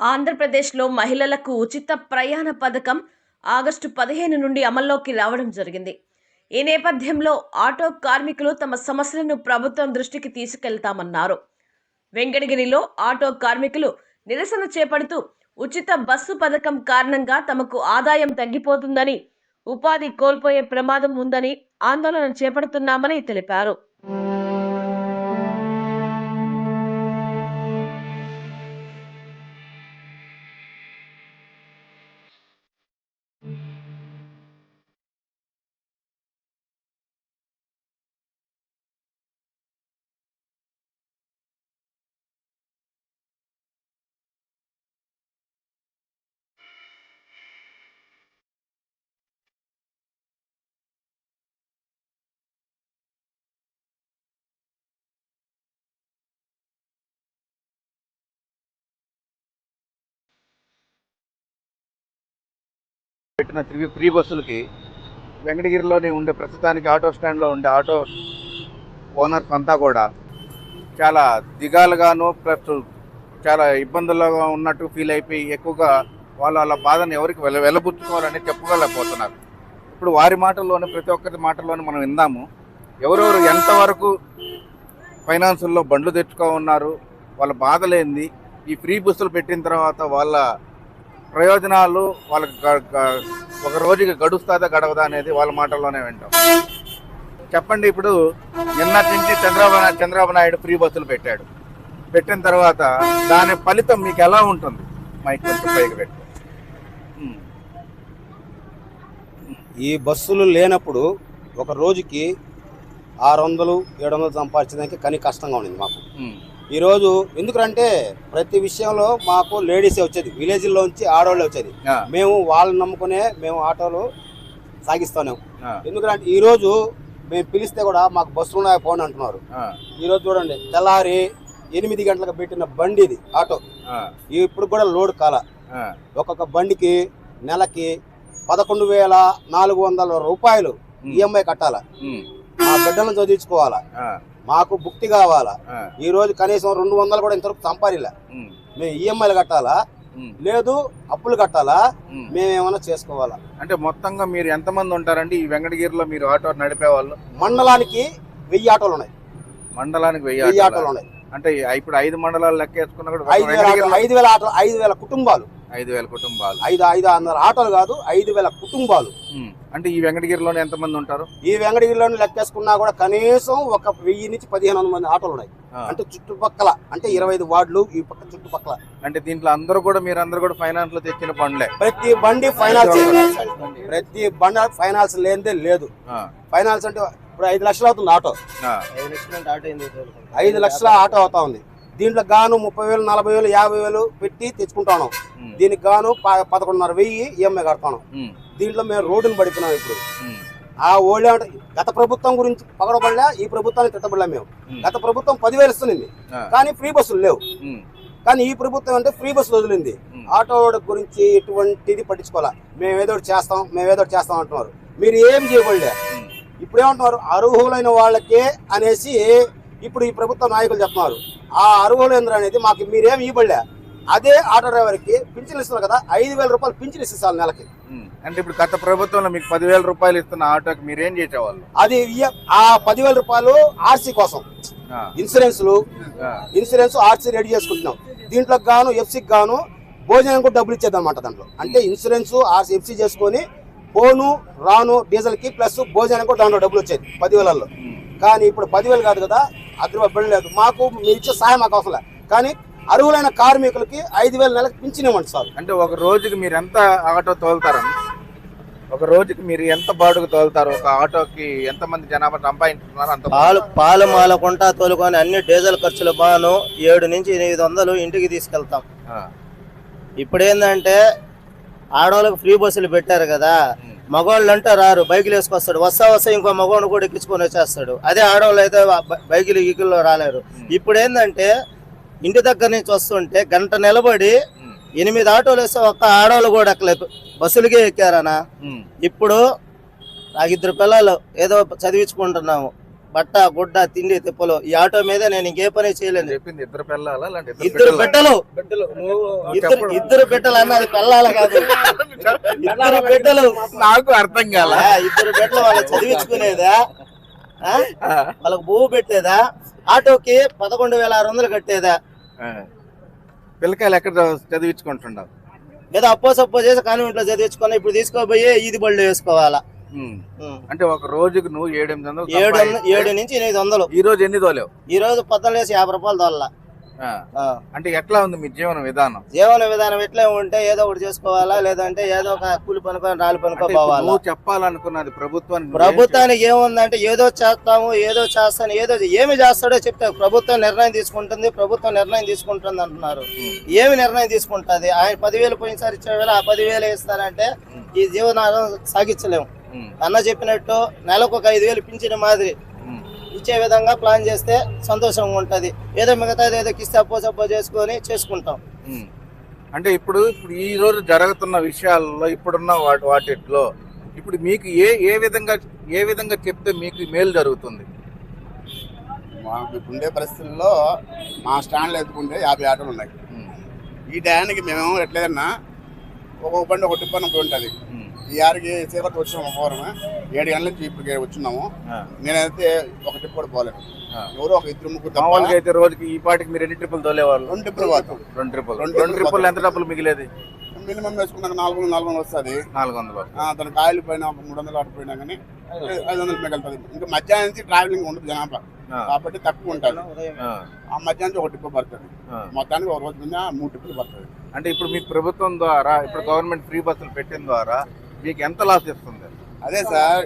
ఆంధ్రప్రదేశ్లో మహిళలకు ఉచిత ప్రయాణ పథకం ఆగస్టు పదిహేను నుండి అమల్లోకి రావడం జరిగింది. ఈ నేపథ్యంలో ఆటో కార్మికులు తమ సమస్యలను ప్రభుత్వం దృష్టికి తీసుకెళ్తామన్నారు. వెంకటగిరిలో ఆటో కార్మికులు నిరసన చేపడుతూ ఉచిత బస్సు పథకం కారణంగా తమకు ఆదాయం తగ్గిపోతుందని ఉపాధి కోల్పోయే ప్రమాదం ఉందని ఆందోళన చేపడుతున్నామని తెలిపారు. పెట్టిన త్రీ ఫ్రీ బస్సులకి వెంకటగిరిలోనే ఉండే ప్రస్తుతానికి ఆటో స్టాండ్లో ఉండే ఆటో ఓనర్స్ అంతా కూడా చాలా దిగాలుగాను ప్లస్ చాలా ఇబ్బందుల్లో ఉన్నట్టు ఫీల్ అయిపోయి ఎక్కువగా వాళ్ళ వాళ్ళ బాధను ఎవరికి వెల వెలబుచ్చుకోవాలని చెప్పుకోలేకపోతున్నారు. ఇప్పుడు వారి మాటల్లోనే ప్రతి ఒక్కరి మాటల్లోనే మనం విందాము. ఎవరెవరు ఎంతవరకు ఫైనాన్సుల్లో బండ్లు తెచ్చుకో ఉన్నారు వాళ్ళ బాధలేంది ఈ ఫ్రీ బస్సులు పెట్టిన తర్వాత వాళ్ళ ప్రయోజనాలు వాళ్ళకి ఒక రోజుకి గడుస్తుందా గడవదా అనేది వాళ్ళ మాటల్లోనే వింటాం. చెప్పండి ఇప్పుడు నిన్నటి నుంచి చంద్రబాబు చంద్రబాబు నాయుడు ఫ్రీ బస్సులు పెట్టాడు. పెట్టిన తర్వాత దాని ఫలితం మీకు ఎలా ఉంటుంది? మైక్ కొంచెం పైకి పెట్టు. ఈ బస్సులు లేనప్పుడు ఒక రోజుకి ఆరు వందలు ఏడు వందలు సంపాదించడానికి కని కష్టంగా ఉండింది మాకు. ఈరోజు ఎందుకంటే ప్రతి విషయంలో మాకు లేడీసే వచ్చేది విలేజ్లోంచి ఆడవాళ్ళే వచ్చేది. మేము వాళ్ళని నమ్ముకునే మేము ఆటోలు సాగిస్తున్నాం ఎందుకంటే ఈరోజు మేము పిలిస్తే కూడా మాకు బస్సులు ఉన్నాయి పోండి అంటున్నారు. ఈరోజు చూడండి తెల్లారి ఎనిమిది గంటలకు పెట్టిన బండి ఇది ఆటో. ఇప్పుడు కూడా లోడ్ కాల. ఒక్కొక్క బండికి నెలకి పదకొండు వేల నాలుగు వందల రూపాయలు ఈఎంఐ కట్టాల. ఉమ్, మా బిడ్డలను చదివించుకోవాలా. మాకు భుక్తి కావాలా? ఈ రోజు కనీసం రెండు వందలు కూడా ఇంతవరకు సంపాదిలే మేము ఈఎంఐలు కట్టాలా? లేదు అప్పులు కట్టాలా. మేమేమైనా చేసుకోవాలా? అంటే మొత్తంగా మీరు ఎంతమంది ఉంటారండి? ఈ వెంకటగిరిలో మీరు ఆటో నడిపే వాళ్ళు? మండలానికి వెయ్యి ఆటోలు ఉన్నాయి. మండలానికి వెయ్యి ఆటోలా? ఉన్నాయి. అంటే ఇప్పుడు ఐదు మండలాలు లెక్క వేసుకున్నా కూడా ఐదు వేల ఐదు వేల కుటుంబాలు. ఐదు వేల కుటుంబాలు. ఐదు ఐదు వందల ఆటోలు కాదు ఐదు వేల కుటుంబాలు. అంటే ఈ వెంకటగిరిలోనే ఎంతమంది ఉంటారు? ఈ వెంకటగిరిలోని లెక్కేసుకున్నా కూడా కనీసం ఒక వెయ్యి నుంచి పదిహేను వందల మంది ఆటోలు ఉన్నాయి. అంటే చుట్టుపక్కల అంటే ఇరవై ఐదు వార్డులు ఈ పక్క చుట్టుపక్కల. అంటే దీంట్లో అందరూ కూడా మీరు అందరూ కూడా ఫైనాన్స్లో తెచ్చిన పనులే ప్రతి బండి ఫైనాన్స్ ప్రతి బండి ఫైనాన్స్ లేనిదే లేదు. ఫైనాన్స్ అంటే ఇప్పుడు ఐదు లక్షలు అవుతుంది ఆటో. ఐదు లక్షల ఆటో అవుతా ఉంది. దీంట్లో గాను ముప్పై వేలు నలభై వేలు యాభై వేలు పెట్టి తెచ్చుకుంటాను దీనికి గాను పదకొండున్నర వెయ్యి ఈఎంఐ కడతాను. దీంట్లో మేము రోడ్డును పడిపోయినాం ఇప్పుడు. ఆ ఓళ్ళే గత ప్రభుత్వం గురించి పగడబడలే ఈ ప్రభుత్వాన్ని తిట్టబడలే మేము. గత ప్రభుత్వం పదివేలు ఇస్తుంది కానీ ఫ్రీ బస్సులు లేవు. కానీ ఈ ప్రభుత్వం అంటే ఫ్రీ బస్సులు వదిలింది. ఆటో గురించి ఎటువంటిది పట్టించుకోవాలా? మేము ఏదో ఒకటి చేస్తాం మేము ఏదో చేస్తాం అంటున్నారు. మీరు ఏం చేయబడలే ఇప్పుడు ఏమంటున్నారు? అర్హులైన వాళ్ళకే అనేసి ఇప్పుడు ఈ ప్రభుత్వ నాయకులు చెప్తున్నారు. ఆ అర్హులేంద్ర అనేది మాకు మీరేం ఇవ్వలే. అదే ఆటో డ్రైవర్కి పింఛన్ ఇస్తున్నారు కదా ఐదు వేల రూపాయలు పింఛన్ ఇస్తారు నెలకి. అంటే ఇప్పుడు గత ప్రభుత్వంలో మీకు పదివేల రూపాయలు ఇస్తున్న ఆటోకి మీరేం చేసేవాళ్ళు? అది ఆ పదివేల రూపాయలు ఆర్సీ కోసం. ఇన్సూరెన్స్లు ఇన్సూరెన్స్ ఆర్సీ రెడీ చేసుకుంటున్నాం. దీంట్లో గాను ఎఫ్సీకి గాను భోజనం కూడా డబ్బులు ఇచ్చేది అనమాట దాంట్లో. అంటే ఇన్సూరెన్స్ ఆర్సీ ఎఫ్సీ చేసుకొని పోను రాను డీజిల్కి ప్లస్ భోజనం కూడా దాంట్లో డబ్బులు వచ్చేది పదివేలలో కానీ ఇప్పుడు పదివేలు కాదు కదా రూపాయలు లేదు. మాకు మీరు ఇచ్చే సహాయం మాకు అవసరం కానీ అర్హులైన కార్మికులకి ఐదు వేల నెలకి పింఛనివ్వండి సార్. అంటే ఒక రోజుకి మీరు ఎంత ఆటో తోలుతారండి ఒక రోజుకి మీరు ఎంత బాడుగు తోలుతారు? ఒక ఆటోకి ఎంత మంది జనాభా సంపాదించుతున్నారు అంత పాలు పాలు మాలకుంటా తోలుకొని అన్ని డీజిల్ ఖర్చులు బాను ఏడు నుంచి ఎనిమిది వందలు ఇంటికి తీసుకెళ్తాం. ఆ, ఇప్పుడు ఏంటంటే ఆడవాళ్ళకి ఫ్రీ బస్సులు పెట్టారు కదా. మగవాళ్ళు అంటే రారు బైకులు వేసుకొస్తాడు. వస్తా వస్తా ఇంకో మగవాడు కూడా ఎక్కించుకొని వచ్చేస్తాడు. అదే ఆడవాళ్ళు అయితే బైకులు ఈకుల్లో రాలేరు. ఇప్పుడు ఏంటంటే ఇంటి దగ్గర నుంచి వస్తుంటే గంట నిలబడి ఉమ్, ఎనిమిది ఆటోలు వేస్తే ఒక్క ఆడవాళ్ళు కూడా ఎక్కలేదు బస్సులకే ఎక్కారనా? ఉమ్, ఇప్పుడు నాకు ఇద్దరు పిల్లలు ఏదో చదివించుకుంటున్నాము. బట్ట గుడ్డ తిండి తిప్పలు ఈ ఆటో మీద నేను ఇంకే పని చేయలేను. చెప్పింది ఇద్దరు పిల్లల ఇద్దరు బిడ్డలా? ఇద్దరు ఇద్దరు బిడ్డలు అన్నది పిల్లల కాదు. ఇద్దరు బిడ్డలు. నాకు అర్థం కాల? ఇద్దరు బిడ్డలు వాళ్ళు చదివించుకునేదా? వాళ్ళకి భూ పెట్టేదా? ఆటోకి పదకొండు వేల ఆరు వందలు కట్టేదా? పిల్లకాయలు ఎక్కడ చదివించుకుంటున్నావు లేదా అప్పో సప్పో చేసి కాన్వెంట్లో చదివించుకొని ఇప్పుడు తీసుకోపోయి ఈది బళ్ళు వేసుకోవాలా. అంటే ఒక రోజుకి నువ్వు ఏడు ఎనిమిది వందలు ఏడు ఏడు నుంచి ఎనిమిది వందలు. ఈ రోజు ఎన్ని తోలేవు? ఈ రోజు పొద్దున లేసి యాభై రూపాయలు ఆ. అంటే ఎట్లా ఉంది మీ జీవన విధానం? జీవన విధానం ఎట్లా ఉంటే ఏదో ఒకటి చేసుకోవాలా లేదంటే ఏదో ఒక కూలి పనుకో రాలి పనుకో అంటే ఇప్పుడు పోవాలా. నువ్వు చెప్పాలనుకున్నది ప్రభుత్వానికి ప్రభుత్వానికి ఏముందంటే ఏదో చేస్తాము ఏదో చేస్తాను ఏదో ఏమి చేస్తాడో చెప్తే ప్రభుత్వం నిర్ణయం తీసుకుంటుంది ప్రభుత్వం నిర్ణయం తీసుకుంటుంది అంటున్నారు. ఏమి నిర్ణయం తీసుకుంటుంది? ఆయన పదివేలు పోయినసారి ఇచ్చే వేళ ఆ పదివేలు ఇస్తానంటే ఈ జీవనాధారం సాగించలేము. అన్న చెప్పినట్టు నెలకు ఒక ఐదు వేలు పింఛన్ మాదిరి ఇచ్చే విధంగా ప్లాన్ చేస్తే సంతోషంగా ఉంటది. ఏదో మిగతాది ఏదో కిస్తే అప్పో సప్పో చేసుకొని చేసుకుంటాం. అంటే ఇప్పుడు ఇప్పుడు ఈ రోజు జరుగుతున్న విషయాల్లో ఇప్పుడున్న వాటి వాటిలో ఇప్పుడు మీకు ఏ ఏ విధంగా ఏ విధంగా చెప్తే మీకు మేలు జరుగుతుంది? మాకు ఇప్పుడుండే పరిస్థితుల్లో మా స్టాండ్లో ఎత్తుకుంటే యాభై ఆటోలు ఉన్నాయి. ఈ టయానికి మేము ఎట్లేదన్నా ఒక్కొక్క బండి ఒక టిప్పన్ ఒకటి ఉంటుంది ఈ ఆరికి చీకటి వచ్చినాము పోవడమే ఏడు గంటల నుంచి ఇప్పుడు వచ్చినాము. ఆ, నేనైతే ఒక టిప్ కూడా పోలేదు. ఆ. ఎవరో ఒక ఇద్దరు ముగ్గురు మామూలుగా అయితే రోజుకి ఈ పాటికి మీరు ఎన్ని ట్రిప్పులు తోలేవాళ్ళు? రెండు టిప్పులు పోతాం. రెండు ట్రిప్పులు. రెండు రెండు ట్రిప్పులు ట్రిప్పులు ఎంత డబ్బులు మిగిలేది? మినిమం వేసుకున్నాక నాలుగు వందలు నాలుగు వందలు వస్తుంది. నాలుగు వందలు దాని కాయలు పోయినా ఒక మూడు వందలు అటు పోయినా కానీ ఐదు వందలు మిగులుతుంది. ఇంకా మధ్యాహ్నం నుంచి ట్రావెలింగ్ ఉండదు జనాభా. కాబట్టి తక్కువ ఉంటుంది. ఆ, మధ్యాహ్నం ఒక టిప్పు పడుతుంది. మొత్తానికి ఒక రోజు మీద మూడు టిప్పులు పడుతుంది. అంటే ఇప్పుడు మీకు ప్రభుత్వం ద్వారా ఇప్పుడు గవర్నమెంట్ ఫ్రీ బస్సులు పెట్టిన ద్వారా మీకు ఎంత లాస్ ఇస్తుంది? అదే సార్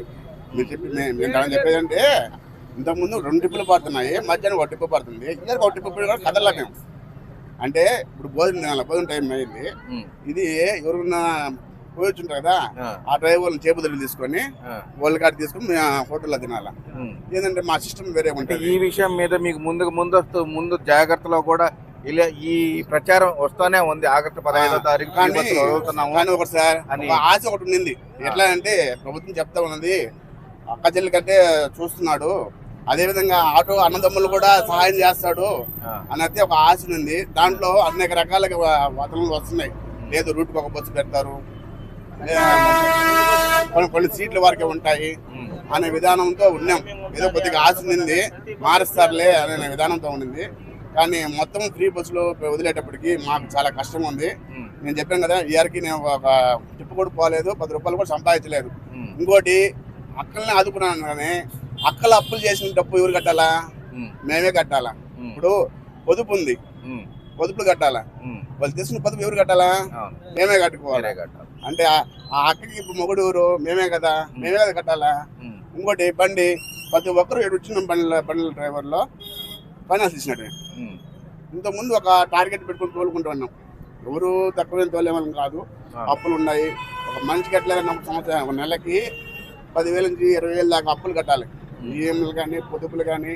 మీరు చెప్పి దాని చెప్పేది అంటే ఇంతకుముందు రెండు టిప్పులు పడుతున్నాయి మధ్యాహ్నం ఒక టిప్పు పడుతుంది. ఇద్దరు ఒక టిప్పు కూడా కదలలా మేము. అంటే ఇప్పుడు భోజనం తినాలి భోజనం టైం అయింది. ఇది ఎవరున్నా పోయొచ్చుంటారు కదా ఆ, డ్రైవర్ని చేపదలు తీసుకొని వాళ్ళ కాడ తీసుకొని మేము హోటల్లో తినాలా. ఏంటంటే మా సిస్టమ్ వేరే ఉంటుంది. ఈ విషయం మీద మీకు ముందుకు ముందస్తు ముందు జాగ్రత్తలో కూడా ఇలా ఈ ప్రచారం వస్తానే ఉంది. ఆగస్టు పదహైదో తారీఖు ఫ్రీ కానీ బస్సులు వదులుతున్నాము కానీ ఒకటి సార్ అని- ఒక ఆశ ఒకటి ఉండింది. ఎట్లా అంటే ప్రభుత్వం చెప్తా ఉన్నది అక్క చెల్లి కంటే చూస్తున్నాడు. అదే విధంగా ఆటో అన్నదమ్ములు కూడా సహాయం చేస్తాడు అనేది ఒక ఆశ ఉంది దాంట్లో అనేక రకాలుగా వా- వాతావరణాలు వస్తున్నాయి. లేదు రూట్కి ఒక బస్సు పెడతారు. కొన్ని కొన్ని సీట్ల వరకే ఉంటాయి అనే విధానంతో ఉన్నాం. ఏదో కొద్దిగా ఆశ ఉంది మారుస్తారులే అనే విధానంతో ఉండింది. కానీ మొత్తం ఫ్రీ బస్సులు వదిలేటప్పటికి మాకు చాలా కష్టం ఉంది. నేను చెప్పాను కదా ఇయర్కి నేను ఒక టిప్పు కూడా పోలేదు పది రూపాయలు కూడా సంపాదించలేదు. ఇంకోటి అక్కల్ని ఆదుకున్నాను కానీ అక్కలు అప్పులు చేసిన డబ్బు ఎవరు కట్టాలా? మేమే. కట్టాలా? ఇప్పుడు పొదుపు ఉంది. పొదుపులు కట్టాలా? వాళ్ళు తీసుకున్న పొదుపు ఎవరు కట్టాలా? మేమే కట్టుకోవాలి. అంటే ఆ- అక్కకి ఇప్పుడు మొగుడు ఎవరు? మేమే కదా. మేమే. కదా కట్టాలా? ఇంకోటి బండి. ప్రతి ఒక్కరు వచ్చిన బండ్ల బండ్ల డ్రైవర్లో ఫైనాన్స్ ఇచ్చినట్టు. ఉమ్, ఇంతకుముందు ఒక టార్గెట్ పెట్టుకుని తోలుకుంటూ ఉన్నాం. ఎవరు తక్కువ తోలేమని కాదు. అప్పులు ఉన్నాయి. ఒక మనిషికి ఎట్లా సంవత్సరం ఒక నెలకి పదివేల నుంచి ఇరవై వేల దాకా అప్పులు కట్టాలి. ఈఎంలు కానీ పొదుపులు కానీ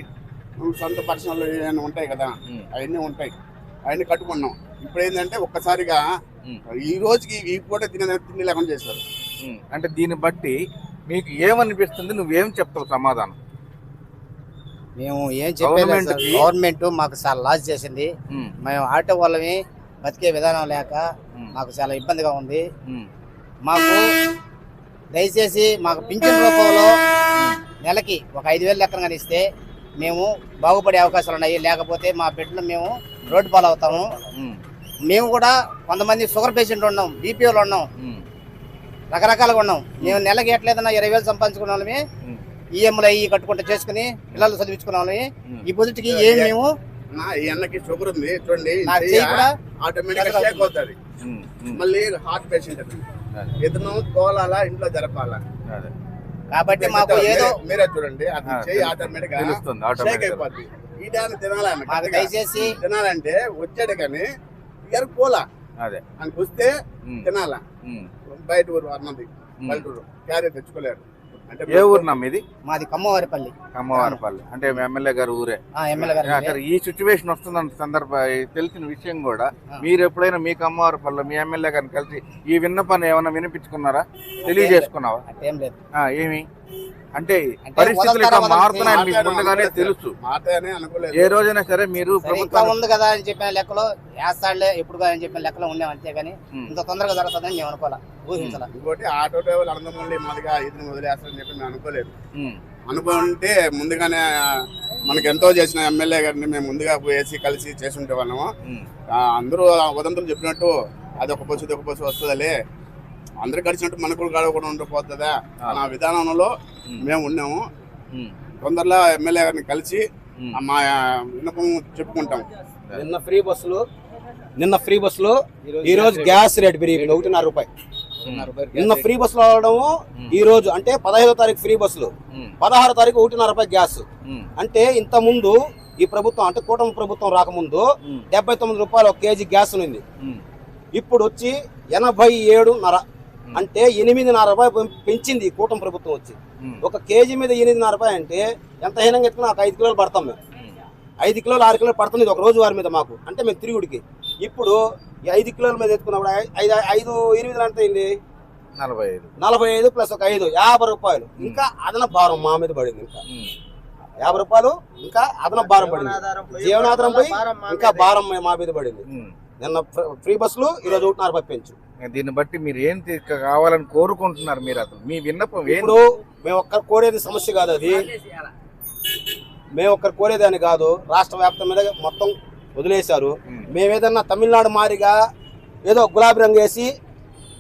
సొంత పర్సనల్ ఏమైనా ఉంటాయి కదా అవన్నీ ఉంటాయి. అవన్నీ కట్టుకున్నాం. ఇప్పుడు ఏంటంటే ఒక్కసారిగా ఈ రోజుకి ఈ పూట తినే తిండి లేకుండా చేస్తారు. అంటే దీన్ని బట్టి మీకు ఏమనిపిస్తుంది? నువ్వేం చెప్తావు సమాధానం? మేము ఏం చెప్పేది గవర్నమెంట్ మాకు చాలా లాస్ చేసింది. ఉమ్, మేము ఆటో వాళ్ళమి బతికే విధానం లేక ఉమ్, మాకు చాలా ఇబ్బందిగా ఉంది. ఉమ్, మాకు దయచేసి మాకు పింఛన్ రూపంలో నెలకి ఒక ఐదు వేలు లెక్కన ఇస్తే మేము బాగుపడే అవకాశాలు ఉన్నాయి. లేకపోతే మా బిడ్డలు మేము రోడ్డు పాలు అవుతాము ఉమ్, మేము కూడా కొంతమంది షుగర్ పేషెంట్ ఉన్నాం బీపీఓలు ఉన్నాం. రకరకాలుగా ఉన్నాం. మేము నెలకి ఎట్లేదన్నా ఇరవై వేలు సంపాదించుకున్న వాళ్ళమి ఈఎంఐలు అయ్యి కట్టుకుంటూ చేసుకుని పిల్లలు చదివించుకున్న వాళ్ళమి ఉమ్. ఈ పొద్దుటికి ఏం మేము అన్నకి షుగర్ ఉంది చూడండి. నా చెయ్యి కూడా ఆటోమేటిక్గా షేక్ అవుతుంది. మళ్ళీ హార్ట్ పేషెంట్ అదే, ఇతను తోలాలా ఇంట్లో జరపాలా? అదే. కాబట్టి మాకు ఏదో మీరే- చూడండి చెయ్యి తెలుసు. ఆటోమేటిక్ షేక్ అయిపోద్ది. ఈ దాన్ని తినాలని మాకు గట్టిగా. దయచేసి తినాలంటే వచ్చాడు కానీ ఇయర్ పోలా. అదే. అని వస్తే తినాలా? బయట ఊరు అన్నది. పల్లెటూరు. క్యారీ తెచ్చుకోలేరు. ఏ ఊరు నమ్మ ఇది మాది కమ్మవారిపల్లి. అమ్మవారిపల్లి అంటే మీ ఎమ్మెల్యే గారు ఊరే. అసలు ఈ సిచ్యువేషన్ వస్తుందన్న సందర్భ తెలిసిన విషయం కూడా. మీరు ఎప్పుడైనా మీకు అమ్మవారిపల్లి మీ ఎమ్మెల్యే గారిని కలిసి ఈ విన్నపాన్ని ఏమైనా వినిపించుకున్నారా? తెలియజేసుకున్నావా? ఏమి? అంటే పరిస్థితులు ఇట్లా? మారుతున్నాయని మీకు ముందుగానే తెలుసు. ఏ రోజైనా సరే మీరు ప్రభుత్వం ఉంది కదా అని చెప్పిన లెక్కలో వేస్తాడులే ఎప్పుడు అని చెప్పిన లెక్కలో ఉన్నాం అంతేగాని ఇంత తొందరగా జరుగుతుందని మేము అనుకోలే ఊహించాల? ఇంకోటి ఆటో డ్రైవర్లు అనంతమల్లి మాదిగా ఇది వదిలేస్తారని చెప్పి మేము అనుకోలేదు. అనుకుంటే ముందుగానే మనకి ఎంతో చేసిన ఎమ్మెల్యే గారిని మేము ముందుగా పోయేసి కలిసి చేసి ఉంటే వాళ్ళము ఆ, అందరూ ఉదంతులు చెప్పినట్టు అది ఒక ఇది ఒక బస్సు వస్తుందిలే. అందరు కలిసినట్టు మనకు కూడా కూడా ఉండిపోతుందా? నా విధానంలో మేము ఉన్నాము. తొందరలో ఎమ్మెల్యే గారిని కలిసి మా విన్నపం చెప్పుకుంటాం. నిన్న ఫ్రీ బస్సులు నిన్న ఫ్రీ బస్సులు ఈ రోజు గ్యాస్ రేట్ పెరిగింది. ఒకటిన్నర రూపాయి. నిన్న ఫ్రీ బస్సులు అవడము ఈ రోజు అంటే పదహైదో తారీఖు ఫ్రీ బస్సులు. పదహారో తారీఖు ఒకటిన్నర రూపాయి గ్యాస్. అంటే ఇంత ముందు ఈ ప్రభుత్వం అంటే కూటమి ప్రభుత్వం రాకముందు డెబ్బై తొమ్మిది రూపాయలు ఒక కేజీ గ్యాస్ ఉంది ఇప్పుడు వచ్చి ఎనభై ఏడున్నర. అంటే ఎనిమిదిన్నర రూపాయలు పెంచింది ఈ కూటమి ప్రభుత్వం వచ్చి. ఒక కేజీ మీద ఎనిమిదిన్నర రూపాయి అంటే ఎంత హీనంగా ఎత్తుకున్నా ఒక ఐదు కిలోలు పడతాం మేము. ఐదు కిలోలు ఆరు కిలోలు పడుతుంది ఇది ఒక రోజు వారి మీద మాకు. అంటే మేము తిరుగుడికి. ఇప్పుడు ఈ ఐదు కిలోల మీద ఎత్తుకున్నప్పుడు ఐదు ఐదు ఎనిమిది ఎంత అయింది నలభై ఐదు నలభై ఐదు ప్లస్ ఒక ఐదు యాభై రూపాయలు. ఇంకా అదన భారం మా మీద పడింది ఇంకా. యాభై రూపాయలు ఇంకా అదన భారం పడింది. జీవనాధారంపై ఇంకా భారం మా మీద పడింది. నిన్న ఫ్ర- బస్సులు ఈ రోజు ఒకటిన్నర రూపాయలు పెంచు. దీన్ని బట్టి మీరు ఏం కావాలని కోరుకుంటున్నారు మీరు అసలు? మీ విన్నపం ఏంటి మేము ఒక్కరు కోరేది సమస్య కాదు అది. మేము ఒక్కరు కోరేది అని కాదు. రాష్ట్ర వ్యాప్తం మీద మొత్తం వదిలేశారు. మేము. ఏదన్నా తమిళనాడు మారిగా ఏదో గులాబీ రంగు వేసి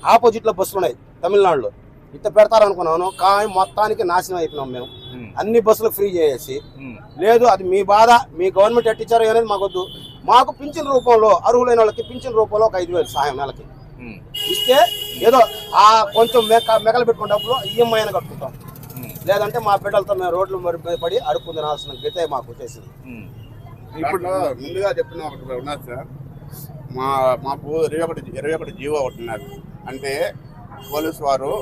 ఆపోజిట్లో బస్సులు ఉన్నాయి తమిళనాడులో. ఇట్ట పెడతారనుకున్నాను కానీ మొత్తానికి నాశనం అయిపోయినాం మేము. అన్ని బస్సులు ఫ్రీ చేసి ఉమ్, లేదు అది మీ బాధ మీ గవర్నమెంట్ ఎట్టిచ్చారో అనేది మాకొద్దు. మాకు పింఛన్ రూపంలో అర్హులైన వాళ్ళకి పింఛన్ రూపంలో ఒక ఐదు వేలు సాయం నెలకి. ఇస్తే ఏదో ఆ కొంచెం మెక మెకలు పెట్టుకునే డబ్బులు ఈఎంఐ అని కట్టుకుంటాం. లేదంటే మా బిడ్డలతో మేము రోడ్ల మరి మీద పడి అడుక్కు తినాల్సిన గతే మాకు వచ్చేసింది. ఇప్పుడు ముందుగా చెప్పిన ఒకటి ఉన్నది సార్. మా మాకు ఇరవై ఒకటి ఇరవై ఒకటి జీవో ఒకటి ఉన్నది అంటే పోలీసు వారు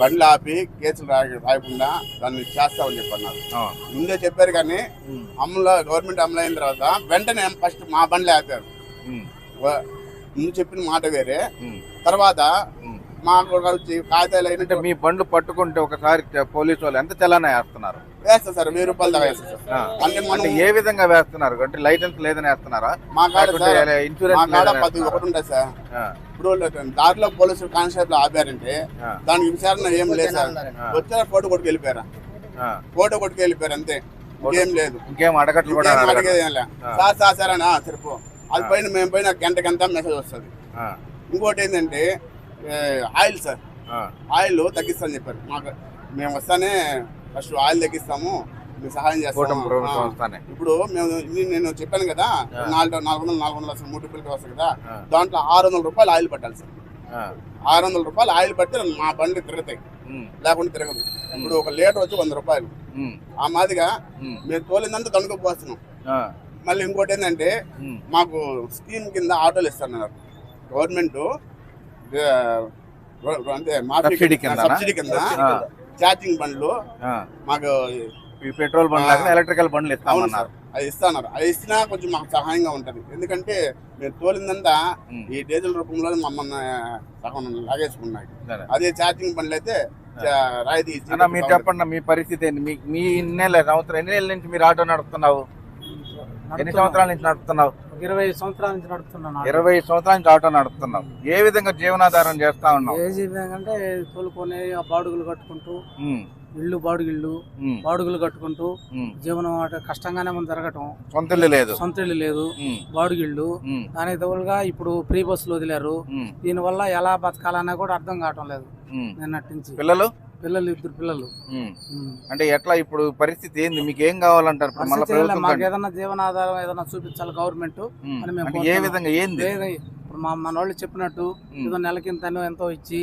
బండ్లు ఆపి కేసులు రాయ రాయకుండా దాన్ని చేస్తామని చెప్పన్నారు. ముందే చెప్పారు కానీ అమలు గవర్నమెంట్ అమలు అయిన తర్వాత వెంటనే ఫస్ట్ మా బండ్లు ఆపారు. ఉమ్, వ- ముందు చెప్పిన మాట వేరే. తర్వాత కాగితాలు అయినట్టు మీ బండ్లు పట్టుకుంటే ఒకసారి పోలీసు వాళ్ళు ఎంత చలానా వేస్తున్నారు? వేస్తారు సార్ వెయ్యి రూపాయలు దాకా వేస్తారు సార్. అంటే మనం ఏ విధంగా వేస్తున్నారు? అంటే లైసెన్స్ లేదని వేస్తున్నారా? మా కాడ మా ఇన్సూరెన్స్ పది? ఒకటి ఉంటుంది సార్. ఇప్పుడు దారిలో పోలీసులు కానిస్టేబుల్ ఆపారంటే దానికి విచారణ ఏం లేదు సార్. వచ్చారు ఫోటో కొట్టుకు వెళ్ళిపోయారా? ఆ. ఫోటో కొట్టుకు వెళ్ళిపోయారు అంతే. ఇంకేం లేదు. ఇంకేం అడగట్లు కూడా. సార్ సార్ సార్ అని సరిపో. అది. పైన మేము పైన గంట గంట మెసేజ్ వస్తుంది. ఇంకోటి ఏంటంటే ఆయిల్ సార్. ఆయిల్ తగ్గిస్తామని చెప్పారు. మాకు మేము వస్తానే ఫస్ట్ ఆయిల్ తగ్గిస్తాము మీకు సహాయం. వస్తానే. ఇప్పుడు మేము నేను చెప్పాను కదా. నాలుగు నాలుగు వందలు నాలుగు వందలు అసలు మూడు రూపాయలకి వస్తుంది కదా దాంట్లో ఆరు వందల రూపాయలు ఆయిల్ పట్టాలి సార్. ఆరు వందల రూపాయలు ఆయిల్ పడితే మా బండి తిరుగుతాయి. లేకుంటే తిరగదు. ఇప్పుడు ఒక లీటర్ వచ్చి వంద రూపాయలు. ఆ మాదిగా మేము తోలిందంతా తణుకుపోతున్నాం ఆ, మళ్ళీ ఇంకోటి ఏంటంటే మాకు స్కీమ్ కింద ఆటోలు ఇస్తున్నారు. గవర్నమెంట్ అంటే సబ్సిడీ కింద ఛార్జింగ్ బండ్లు. మాకు ఈ పెట్రోల్ బండ్ లాగా ఎలక్ట్రికల్ బండ్లు ఇస్తామన్నారు. అది ఇస్తున్నారు. అది ఇచ్చినా కొంచెం మాకు సహాయంగా ఉంటది. ఎందుకంటే మేము తోలిందంతా ఈ డీజిల్ రూపంలో మమ్మల్ని సగం లాగేసుకున్నాయి. అదే ఛార్జింగ్ బండ్లు అయితే రాయితీ మీరు చెప్పండి మీ పరిస్థితి ఏంటి మీ ఇన్నేళ్ళ సంవత్సరం ఎన్ని నుంచి మీరు ఆటో నడుపుతున్నావు? ఎన్ని సంవత్సరాల నుంచి నడుపుతున్నావు? ఇరవై సంవత్సరాల నుంచి నడుపుతున్నాను ఇరవై సంవత్సరాల నుంచి ఆటో నడుపుతున్నావు. ఏ విధంగా జీవనాధారం చేస్తా ఉన్నావు? ఏ జీవితంగా తోలుకొని ఆ బాడుగులు కట్టుకుంటూ ఇల్లు బాడుగిళ్ళు బాడుగులు కట్టుకుంటూ. జీవనం అటు కష్టంగానే మనం జరగటం. సొంత ఇల్లు లేదు. సొంత ఇల్లు లేదు. బాడుగిళ్ళు దానికి తోలుగా ఇప్పుడు ఫ్రీ బస్సులు వదిలేరు. దీనివల్ల ఎలా బతకాలన్నా కూడా అర్థం కావటం లేదు. నిన్నటి నుంచి. పిల్లలు? పిల్లలు ఇద్దరు పిల్లలు. అంటే ఎట్లా ఇప్పుడు పరిస్థితి ఏంది? మీకు ఏం కావాలంటారు మాకు ఏదైనా జీవనాధారం ఏదైనా చూపించాలి గవర్నమెంట్ ఏ. విధంగా? ఏంది? లేదు ఇప్పుడు మా మన వాళ్ళు చెప్పినట్టు ఏదో నెలకింతనో ఎంతో ఇచ్చి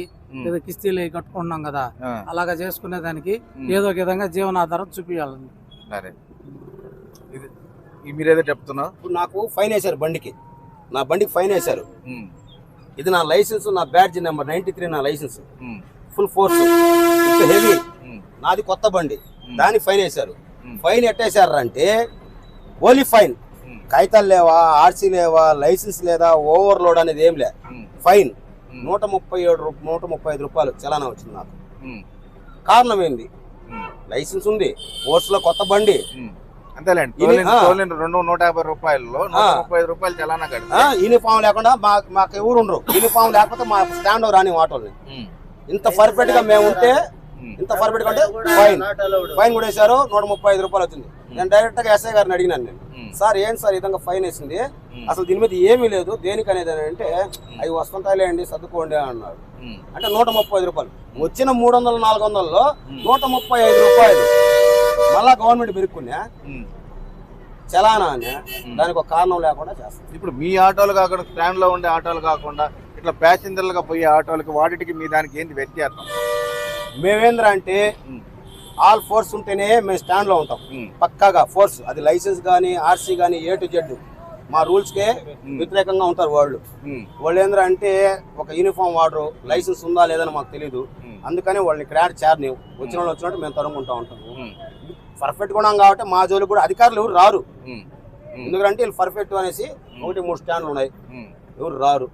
ఏదో కిస్తీలు కట్టుకుంటున్నాం కదా. అలాగా చేసుకునే దానికి. ఏదో ఒక విధంగా జీవనాధారం చూపించాలి సరే. ఇది మీరేదో చెప్తున్నావు ఇప్పుడు నాకు ఫైన్ వేశారు బండికి. నా బండికి ఫైన్ వేశారు. ఇది నా లైసెన్స్ నా బ్యాడ్జ్ నెంబర్ నైన్టీ త్రీ నా licence. Full force. Heavy um, నాది కొత్త బండి. ఉమ్, దాని ఫైన్ వేశారు. ఉమ్, ఫైన్ ఎట్టేశారు అంటే ఓన్లీ ఫైన్. కాగితాలు లేవా ఆర్సీ లేవా లైసెన్స్ లేదా ఓవర్లోడ్ అనేది ఏం లే. ఫైన్. నూట ముప్పై ఏడు నూట ముప్పై ఐదు రూపాయలు చలానా వచ్చింది నాకు. కారణం ఏంది? లైసెన్స్ ఉంది. ఫోర్స్లో కొత్త బండి. యూనిఫామ్ లేకుండా మాకు ఎవరు ఉండరు. యూనిఫామ్ లేకపోతే మా స్టాండ్ రాని ఉమ్. ఇంత పర్ఫెక్ట్గా మేము ఉంటే. ఇంత పర్ఫెక్ట్గా ఉంటే ఫైన్ ఫైన్ కూడా వేశారు నూట ముప్పై ఐదు రూపాయలు వచ్చింది. నేను డైరెక్ట్గా ఎస్ఐ గారిని అడిగినాను నేను. సార్ ఏం సార్ ఈ విధంగా ఫైన్ వేసింది. అసలు దీని మీద ఏమీ లేదు. దేనికి అనేది అని అంటే అవి వస్తుంటాయిలే అండి సర్దుకోండి అని అన్నారు. అంటే నూట ముప్పై ఐదు రూపాయలు. వచ్చిన మూడు వందలు నాలుగు వందల్లో నూట ముప్పై ఐదు రూపాయలు. మళ్ళా గవర్నమెంట్ పెరుక్కున్నా ఉమ్. చలానా అని దానికి ఒక కారణం లేకుండా చేస్తాం. ఇప్పుడు మీ ఆటోలు కాకుండా స్టాండ్లో ఉండే ఆటోలు కాకుండా ఇట్లా ప్యాసింజర్లుగా పోయే ఆటోలకి వాటికి మీ దానికి ఏంటి వ్యత్యాసం మేమేంద్ర అంటే. ఆల్ ఫోర్స్ ఉంటేనే మేము స్టాండ్లో ఉంటాం. పక్కాగా ఫోర్స్ అది లైసెన్స్ కానీ ఆర్సీ కానీ ఏ టు జెడ్ మా రూల్స్ కే వ్యతిరేకంగా ఉంటారు వాళ్ళు. వాళ్ళు ఏంద్ర అంటే ఒక యూనిఫామ్ వాడరు లైసెన్స్ ఉందా లేదని మాకు తెలియదు. అందుకని వాళ్ళని ఇక్కడ చేరని వచ్చిన వాళ్ళు వచ్చినట్టు మేము తరుముకుంటా ఉంటాము ఉమ్. పర్ఫెక్ట్ కూడా కాబట్టి మా జోలికి కూడా అధికారులు ఎవరు రారు. ఎందుకంటే వీళ్ళు పర్ఫెక్ట్ అనేసి ఒకటి మూడు స్టాండ్లు ఉన్నాయి. ఎవరు రారు.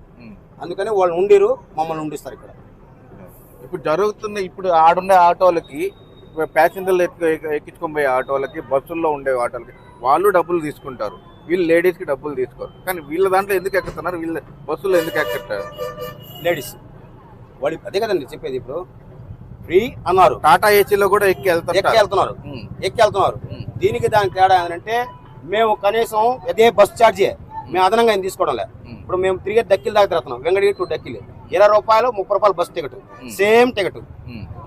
అందుకని వాళ్ళు ఉండిరు మమ్మల్ని ఉండిస్తారు ఇక్కడ. ఇప్పుడు జరుగుతున్న ఇప్పుడు ఆడుండే ఆటోలకి ప్యాసింజర్లు ఎక్కి ఎక్కించుకొని పోయే ఆటోలకి బస్సుల్లో ఉండే ఆటోలకి వాళ్ళు డబ్బులు తీసుకుంటారు. వీళ్ళు లేడీస్కి డబ్బులు తీసుకోరు. కానీ వీళ్ళ దాంట్లో ఎందుకు ఎక్కుతున్నారు? వీళ్ళ బస్సుల్లో ఎందుకు ఎక్కుతారు లేడీస్ వాళ్ళు అదే కదండి చెప్పేది ఇప్పుడు. ఫ్రీ అన్నారు. టాటా ఏసీలో కూడా ఎక్కి ఎక్కి వెళ్తారు వెళ్తున్నారు. ఉమ్. ఎక్కి వెళ్తున్నారు. దీనికి దానికి తేడా ఏంటంటే మేము కనీసం అదే బస్ ఛార్జే. మేము అదనంగా ఏం తీసుకోవడం లేదు. ఇప్పుడు మేము తిరిగే డక్కిల దాకా తిరుగుతున్నాం. వెంకటగిరి టు డక్కిలి. ఇరవై రూపాయలు ముప్పై రూపాయలు బస్ టికెట్. Same ticket.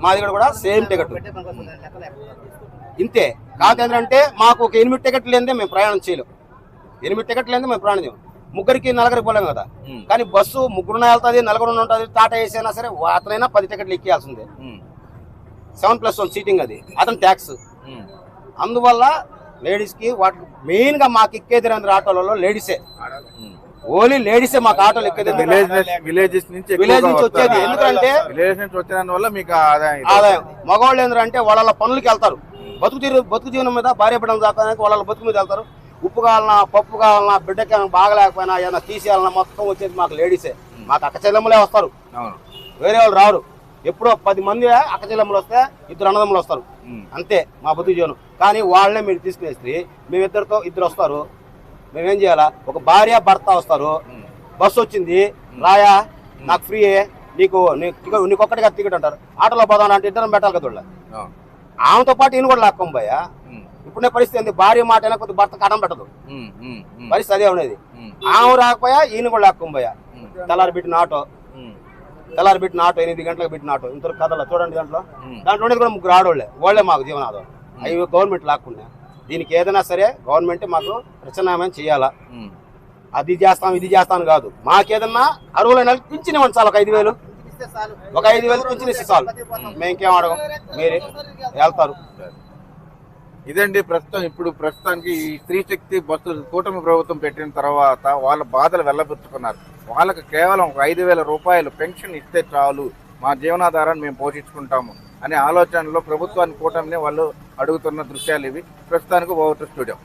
మా దగ్గర కూడా సేమ్ టికెట్. ఇంతే. కాదు ఏంటంటే మాకు ఒక ఎనిమిది టికెట్లు లేదే మేము ప్రయాణం చేయలేం. ఎనిమిది టికెట్లు లేదే మేము ప్రయాణం చేయం ముగ్గురికి నలుగురికి పోలేం కదా. కానీ బస్సు ముగ్గురున వెళ్తుంది నలుగురు ఉంటుంది టాటా ఏసీ అయినా సరే అతనైనా పది టికెట్లు ఎక్కియాల్సిందే. సెవెన్ ప్లస్ వన్ సీటింగ్ అది. అతని ట్యాక్స్. అందువల్ల లేడీస్కి వాటి మెయిన్గా మాకు ఎక్కేది రెండు ఆటోలలో లేడీసే. ఓన్లీ లేడీసే మాకు ఆటోలు ఎక్కేది విలేజ్ విలేజెస్ నుంచి విలేజ్ నుంచి. వచ్చేది ఎందుకంటే విలేజ్ నుంచి వచ్చిన వల్ల మీకు ఆదాయం. ఆదాయం. మగవాళ్ళు ఏంటంటే వాళ్ళ పనులకి వెళ్తారు. బతుకు తీరు బతుకు జీవనం మీద భార్య బిడ్డలు దాకానికి వాళ్ళ బతుకు మీద వెళ్తారు. ఉప్పు కావాలన్నా పప్పు కావాలన్నా బిడ్డకి ఏమైనా బాగలేకపోయినా ఏదైనా తీసేయాలన్నా మొత్తం వచ్చేది మాకు లేడీసే. మాకు అక్క చెల్లెమ్మలే వస్తారు వేరే వాళ్ళు రారు. ఎప్పుడో పది మంది అక్క చెల్లెమ్మలు వస్తే ఇద్దరు అన్నదమ్ములు వస్తారు. అంతే మా బతుకు జీవనం. కానీ వాళ్ళనే మీరు తీసుకునేస్తే మేమిద్దరితో ఇద్దరు వస్తారు. మేమేం చేయాలా? ఒక భార్య భర్త వస్తారు. బస్సు వచ్చింది. రాయా నాకు ఫ్రీ నీకు నీకు టికెట్ అంటారు. ఆటోలో పోదాం అంటే ఇద్దరం పెట్టాలి కదా. ఆమెతో పాటు ఈయన కూడా లాక్కోం పోయా. ఇప్పుడే పరిస్థితి ఏంది? భార్య మాట కొద్ది భర్త కడం పెట్టదు. పరిస్థితి అదే ఉండేది. ఆమె రాకపోయా ఈయన కూడా లాక్కోం పోయా. తెల్లారి పెట్టిన ఆటో. తెల్లారి పెట్టిన ఆటో ఎనిమిది గంటలకు పెట్టిన ఆటో. ఇంత కథలో చూడండి దాంట్లో. దాంట్లో ఉండేది కూడా ముగ్గురు ఆడోళ్ళే. వాళ్ళే మాకు జీవనాధారం. అవి గవర్నమెంట్ లాక్కున్నా దీనికి ఏదైనా సరే గవర్నమెంట్ మాకు ప్రత్యామ్నాయం చేయాలా. అది చేస్తాం ఇది చేస్తాం కాదు. మాకేదన్నా వాళ్ళకి పింఛన్ ఇవ్వండి చాలు ఒక ఐదు వేలు. ఒక ఐదు వేలు పింఛన్ ఇస్తే చాలు. మేము ఇంకేం అడగం మీరే వెళ్తారు. ఇదండి ప్రస్తుతం ఇప్పుడు ప్రస్తుతానికి ఈ స్త్రీ శక్తి బస్సులు కూటమి ప్రభుత్వం పెట్టిన తర్వాత వాళ్ళ బాధలు వెళ్ళబుచ్చుకున్నారు. వాళ్ళకి కేవలం ఒక ఐదు వేల రూపాయలు పెన్షన్ ఇస్తే చాలు. మా జీవనాధారాన్ని మేము పోషించుకుంటాము అనే ఆలోచనలో ప్రభుత్వాన్ని కూటమిని వాళ్ళు అడుగుతున్న దృశ్యాలు ఇవి. ప్రస్తుతానికి ఓవర్ స్టూడియో.